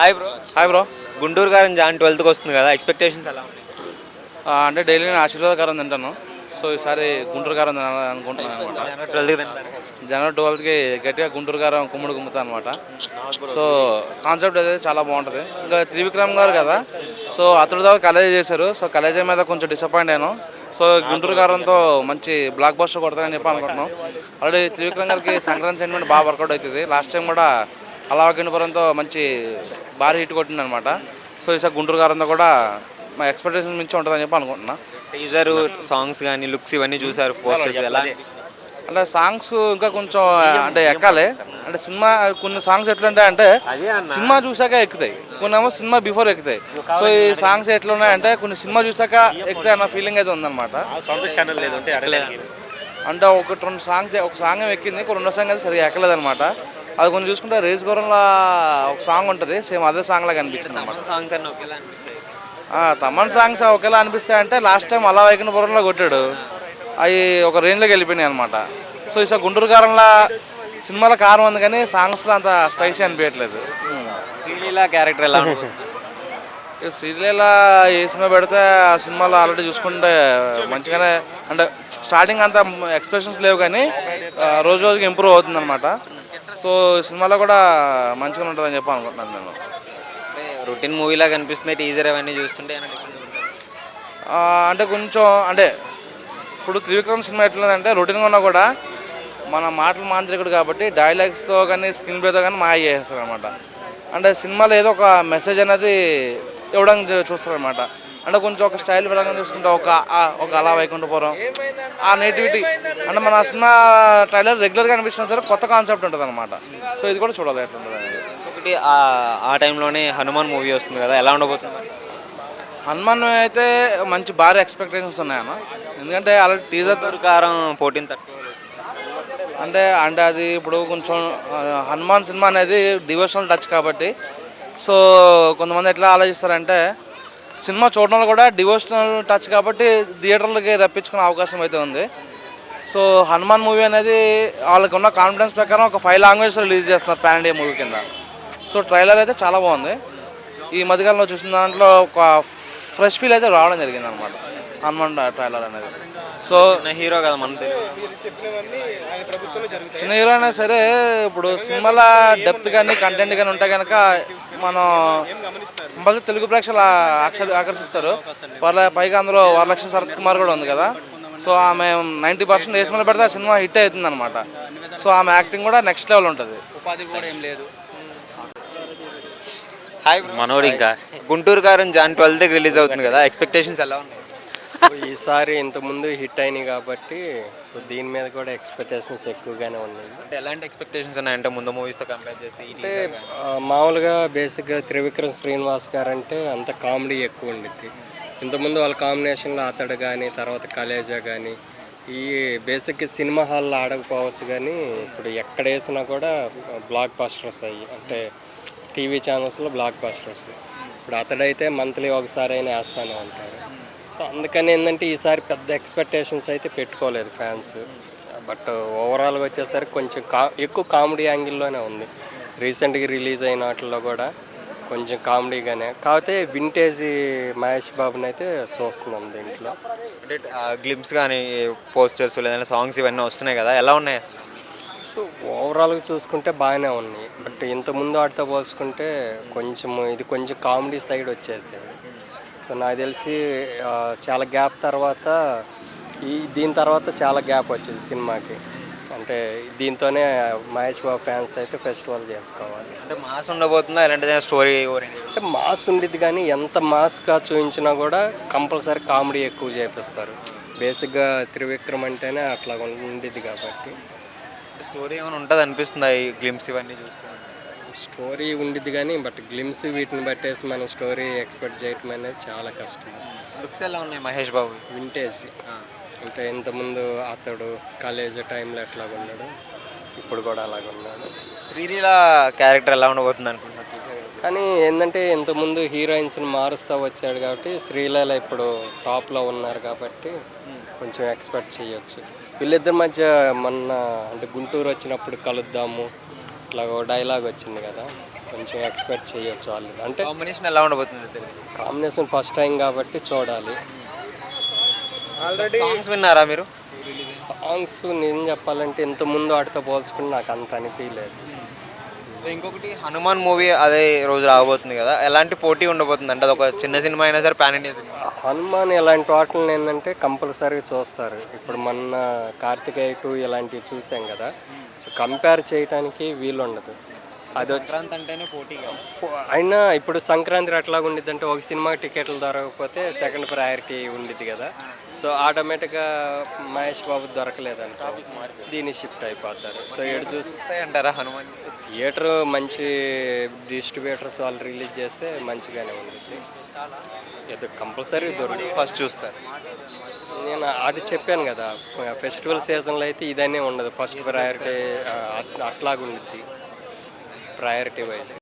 Hi bro hi bro Guntur garu Jan ట్వెల్త్కి వస్తుంది కదా. Expectations ఎలా ఉన్నాయి? అంటే డైలీ నేను ఆశీర్వాదకరం తింటాను. సో ఈసారి గుంటూరు తినాలని అనుకుంటున్నాను అనమాట జనవరి ట్వెల్త్కి తింటారు జనవరి ట్వెల్త్కి గట్టిగా గుంటూరు కారం కుమ్ముడు గుమ్ముతా అనమాట సో కాన్సెప్ట్ అయితే చాలా బాగుంటుంది. ఇంకా త్రివిక్రమ్ గారు కదా. సో అతడు దాకా కలేజ్ చేశారు. సో కలేజ్ మీద కొంచెం డిసప్పాయింట్ అయ్యాను. సో గుంటూరు కారంతో మంచి బ్లాక్ బస్టర్ కొడతానని చెప్పి అనుకుంటున్నాం. ఆల్రెడీ త్రివిక్రమ్ గారికి సంక్రాంతి సెంటిమెంట్ బాగా వర్కౌట్ అవుతుంది. లాస్ట్ టైం కూడా అలావకిండపురంతో మంచి భారీ హిట్ కొట్టింది అనమాట సో ఈసారి గుంటూరు కారంతో కూడా మా ఎక్స్పెక్టేషన్ మించి ఉంటుందని చెప్పి అనుకుంటున్నా. టీజర్ సాంగ్స్ కానీ లుక్స్ ఇవన్నీ చూసారు పోస్టర్స్ ఎలా? అంటే సాంగ్స్ ఇంకా కొంచెం అంటే ఎక్కాలి. అంటే సినిమా కొన్ని సాంగ్స్ ఎట్లుంటాయి అంటే సినిమా చూసాక ఎక్కుతాయి. కొన్ని ఏమో సినిమా బిఫోర్ ఎక్కుతాయి. సో ఈ సాంగ్స్ ఎట్లా ఉన్నాయంటే కొన్ని సినిమా చూసాక ఎక్కుతాయి అన్న ఫీలింగ్ అయితే ఉందన్నమాట. సొంత ఛానల్ లేదు అంటే అంటే ఒకటి రెండు సాంగ్స్ ఒక సాంగ్ ఎక్కింది ఒక రెండో సాంగ్ అయితే సరిగా ఎక్కలేదు అనమాట అది కొంచెం చూసుకుంటే రేస్ గురంలో ఒక సాంగ్ ఉంటుంది. సేమ్ అదే సాంగ్ లాగా అనిపించింది అనమాట సాంగ్స్ అన్నీ ఒకేలా అనిపిస్తాయి. తమన్ సాంగ్స్ ఒకేలా అనిపిస్తాయి అంటే లాస్ట్ టైం అలా వైకుంఠపురంలో కొట్టాడు. అవి ఒక రేంజ్లోకి వెళ్ళిపోయినాయి అనమాట సో ఈసారి గుంటూరు కారంలో సినిమాలో కారం ఉంది కానీ సాంగ్స్లో అంత స్పైసీ అనిపించట్లేదు. శ్రీలీల క్యారెక్టర్ ఎలా శ్రీలీల ఏ సినిమా పెడితే ఆ సినిమాలో ఆల్రెడీ చూసుకుంటే మంచిగానే అంటే స్టార్టింగ్ అంత ఎక్స్ప్రెషన్స్ లేవు కానీ రోజు రోజుకి ఇంప్రూవ్ అవుతుంది అనమాట సో సినిమాలో కూడా మంచిగా ఉంటుందని చెప్పి అనుకుంటున్నాను నేను. రొటీన్ మూవీలా కనిపిస్తుంది టీజర్ అవన్నీ చూస్తుంటే అంటే కొంచెం అంటే ఇప్పుడు త్రివిక్రమ్ సినిమా ఎట్లుందంటే రొటీన్గా ఉన్నా కూడా మన మాటలు మాంత్రికుడు కాబట్టి డైలాగ్స్తో కానీ స్క్రీన్ ప్లేతో కానీ మాయ చేస్తారు అనమాట అంటే సినిమాలో ఏదో ఒక మెసేజ్ అనేది ఇవ్వడానికి చూస్తారు అనమాట అంటే కొంచెం ఒక స్టైల్ పరంగా చూసుకుంటే ఒక ఒక అలా వైకుంఠపురం. ఆ నేటివిటీ అంటే మన సినిమా ట్రైలర్ రెగ్యులర్గా అనిపిస్తున్నా సరే కొత్త కాన్సెప్ట్ ఉంటుంది అనమాట సో ఇది కూడా చూడాలి ఎట్లుంటుంది అనేది. ఒకటి ఆ- ఆ టైంలోనే హనుమాన్ మూవీ వస్తుంది కదా ఎలా ఉండబోతుంది? హనుమాన్ అయితే మంచి భారీ ఎక్స్పెక్టేషన్స్ ఉన్నాయన్న. ఎందుకంటే ఆల్రెడీ టీజర్ గుంటూరు కారం పోటీని తట్టుకోవాలి అంటే అంటే అది ఇప్పుడు కొంచెం హనుమాన్ సినిమా అనేది డివోషనల్ టచ్ కాబట్టి. సో కొంతమంది ఎట్లా ఆలోచిస్తారంటే సినిమా చూడడం కూడా డివోషనల్ టచ్ కాబట్టి థియేటర్లకి రప్పించుకునే అవకాశం అయితే ఉంది. సో హనుమాన్ మూవీ అనేది వాళ్ళకి ఉన్న కాన్ఫిడెన్స్ ప్రకారం ఒక ఫైవ్ లాంగ్వేజ్ రిలీజ్ చేస్తున్నారు పాన్ ఇండియా మూవీ కింద. సో ట్రైలర్ అయితే చాలా బాగుంది. ఈ మధ్యకాలంలో చూసిన దాంట్లో ఒక ఫ్రెష్ ఫీల్ అయితే రావడం జరిగింది అనమాట హనుమాన్ ట్రైలర్ అనేది. సో నా హీరో కదా మన చిన్న హీరో అయినా సరే ఇప్పుడు సినిమాల డెప్త్ కానీ కంటెంట్ కానీ ఉంటే కనుక మనం బాగా తెలుగు ప్రేక్షకులు ఆకర్ష- ఆకర్షిస్తారు. వాళ్ళ పైగా అందులో వరలక్ష్మి శరత్ కుమార్ కూడా ఉంది కదా. సో ఆమె నైంటీ పర్సెంట్ ఏ సినిమాలో పెడితే ఆ సినిమా హిట్ అవుతుంది అనమాట సో ఆమె యాక్టింగ్ కూడా నెక్స్ట్ లెవెల్ ఉంటుంది. హాయ్ మనోడు ఇంకా. గుంటూరు కారం జాన్ ట్వెల్త్కి రిలీజ్ అవుతుంది కదా. ఎక్స్పెక్టేషన్స్ ఎలా ఉన్నాయి? సో ఈసారి ఇంతకుముందు హిట్ అయినాయి కాబట్టి సో దీని మీద కూడా ఎక్స్పెక్టేషన్స్ ఎక్కువగానే ఉన్నాయి. అంటే ఎలాంటి ఎక్స్పెక్టేషన్స్ ఉన్నాయంటే ముందు మూవీస్తో కంపేర్ చేస్తే అంటే మామూలుగా బేసిక్గా త్రివిక్రమ్ శ్రీనివాస్ గారు అంటే అంత కామెడీ ఎక్కువ ఉండిద్ది. ఇంతకుముందు వాళ్ళ కాంబినేషన్లో అతడు కానీ తర్వాత కలేజా కానీ ఈ బేసిక్ సినిమా హాల్లో ఆడకపోవచ్చు కానీ ఇప్పుడు ఎక్కడ వేసినా కూడా బ్లాక్ బస్టర్స్ అయ్యి అంటే టీవీ ఛానల్స్లో బ్లాక్ బస్టర్స్ ఇప్పుడు అతడైతే మంత్లీ ఒకసారి అయినా వేస్తూనే ఉంటారు అందుకని ఏంటంటే ఈసారి పెద్ద ఎక్స్పెక్టేషన్స్ అయితే పెట్టుకోలేదు ఫ్యాన్స్ బట్ ఓవరాల్గా వచ్చేసరికి కొంచెం కా ఎక్కువ కామెడీ యాంగిల్లోనే ఉంది. రీసెంట్గా రిలీజ్ అయిన వాటిల్లో కూడా కొంచెం కామెడీగానే కాకపోతే వింటేజ్ మహేష్ బాబుని అయితే చూస్తున్నాం దీంట్లో. అంటే గ్లిమ్స్ కానీ పోస్టర్స్ లేదంటే సాంగ్స్ ఇవన్నీ వస్తున్నాయి కదా. ఎలా ఉన్నాయి? సో ఓవరాల్గా చూసుకుంటే బాగానే ఉన్నాయి. బట్ ఇంతకుముందు వాటితో పోల్చుకుంటే కొంచెం ఇది కొంచెం కామెడీ సైడ్ వచ్చేసేది. నాకు తెలిసి చాలా గ్యాప్ తర్వాత ఈ దీని తర్వాత చాలా గ్యాప్ వచ్చింది సినిమాకి. అంటే దీంతోనే మహేష్ బాబు ఫ్యాన్స్ అయితే ఫెస్టివల్ చేసుకోవాలి. అంటే మాస్ ఉండబోతుందా? ఇలాంటి స్టోరీ అంటే మాస్ ఉండిద్ది కానీ ఎంత మాస్గా చూపించినా కూడా కంపల్సరీ కామెడీ ఎక్కువ చేపిస్తారు. బేసిక్గా త్రివిక్రమ్ అంటేనే అట్లా ఉండిద్ది కాబట్టి. స్టోరీ ఏమైనా ఉంటుంది అనిపిస్తుందా ఈ గ్లిమ్స్ ఇవన్నీ చూస్తే? స్టోరీ ఉండిద్ది కానీ బట్ గ్లిమ్స్ వీటిని బట్టేసి మనం స్టోరీ ఎక్స్పెక్ట్ చేయటం అనేది చాలా కష్టం. లుక్స్ ఎలా ఉన్నాయి మహేష్ బాబు? వింటేజ్. అంటే ఇంతకుముందు అతడు కాలేజ్ టైంలో ఎట్లా ఉన్నాడు? ఇప్పుడు కూడా అలాగ ఉన్నాడు. శ్రీలీల క్యారెక్టర్ ఎలా ఉండబోతుంది అనుకుంటున్నారు? కానీ ఏంటంటే ఇంతకుముందు హీరోయిన్స్ని మారుస్తూ వచ్చాడు కాబట్టి శ్రీలీల ఇప్పుడు టాప్లో ఉన్నారు కాబట్టి కొంచెం ఎక్స్పెక్ట్ చేయొచ్చు. వీళ్ళిద్దరి మధ్య మొన్న అంటే గుంటూరు వచ్చినప్పుడు కలుద్దాము ఒక డైలాగ్ వచ్చింది కదా. కొంచెం ఎక్స్పెక్ట్ చేయొచ్చు వాళ్ళు అంటే కాంబినేషన్ ఎలా ఉండబోతుంది కాంబినేషన్ ఫస్ట్ టైం కాబట్టి చూడాలి. సాంగ్స్ విన్నారా మీరు? సాంగ్స్ నేను చెప్పాలంటే ఇంత ముందు వాటితో పోల్చుకుని నాకు అంత అనిపించలేదు సో ఇంకొకటి హనుమాన్ మూవీ అదే రోజు రాబోతుంది కదా. ఎలాంటి పోటీ ఉండబోతుంది అంటే అది ఒక చిన్న సినిమా అయినా సరే పాన్ ఇండియా సినిమా. హనుమాన్ ఇలాంటి వాటిని ఏంటంటే కంపల్సరీగా చూస్తారు. ఇప్పుడు మొన్న కార్తికేయ టూ ఇలాంటివి చూసాం కదా. సో కంపేర్ చేయడానికి వీలు ఉండదు అది సంక్రాంతి అంటేనే పోటీ అయినా ఇప్పుడు సంక్రాంతి ఎట్లాగా ఉండిద్ది అంటే ఒక సినిమా టికెట్లు దొరకకపోతే సెకండ్ ప్రయారిటీ ఉండిద్ది కదా. సో ఆటోమేటిక్గా మహేష్ బాబు దొరకలేదంట. దీన్ని షిఫ్ట్ అయిపోతారు. సో ఏడు చూసి వస్తాయి అంటారా హనుమాన్? థియేటర్ మంచి డిస్ట్రిబ్యూటర్స్ వాళ్ళు రిలీజ్ చేస్తే మంచిగానే ఉండిద్ది. ఏదో కంపల్సరీ దొరుకుతుంది. ఫస్ట్ చూస్తారు. నేను అటు చెప్పాను కదా ఫెస్టివల్ సీజన్లో అయితే ఇదనే ఉండదు. First priority అట్లాగుండిద్ది. Priority wise